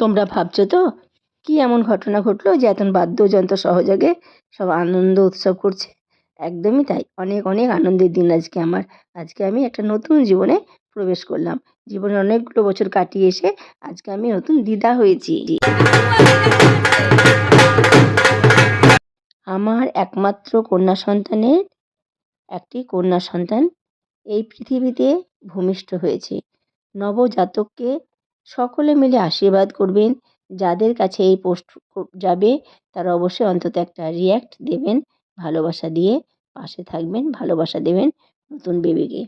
তোমরা ভাবছ তো? কি এমন ঘটনা ঘটলো যে এত বাদ্যযন্ত্র সহযোগে সব আনন্দ উৎসব করছে? একদমই তাই। অনেক অনেক আনন্দের দিন আজকে আমার। আজকে আমি একটা নতুন জীবনে প্রবেশ করলাম। জীবনে অনেকগুলো বছর কাটিয়ে এসে আজকে আমি নতুন দিদা হয়েছি। আমার একমাত্র কন্যা সন্তানের একটি কন্যা সন্তান এই পৃথিবীতে ভূমিষ্ঠ হয়েছে। নবজাতককে সকলে মিলে আশীর্বাদ করবেন। যাদের কাছে এই পোস্ট যাবে, তারা অবশ্যই অন্তত একটা রিয়্যাক্ট দেবেন, ভালোবাসা দিয়ে পাশে থাকবেন, ভালোবাসা দেবেন নতুন বেবিকে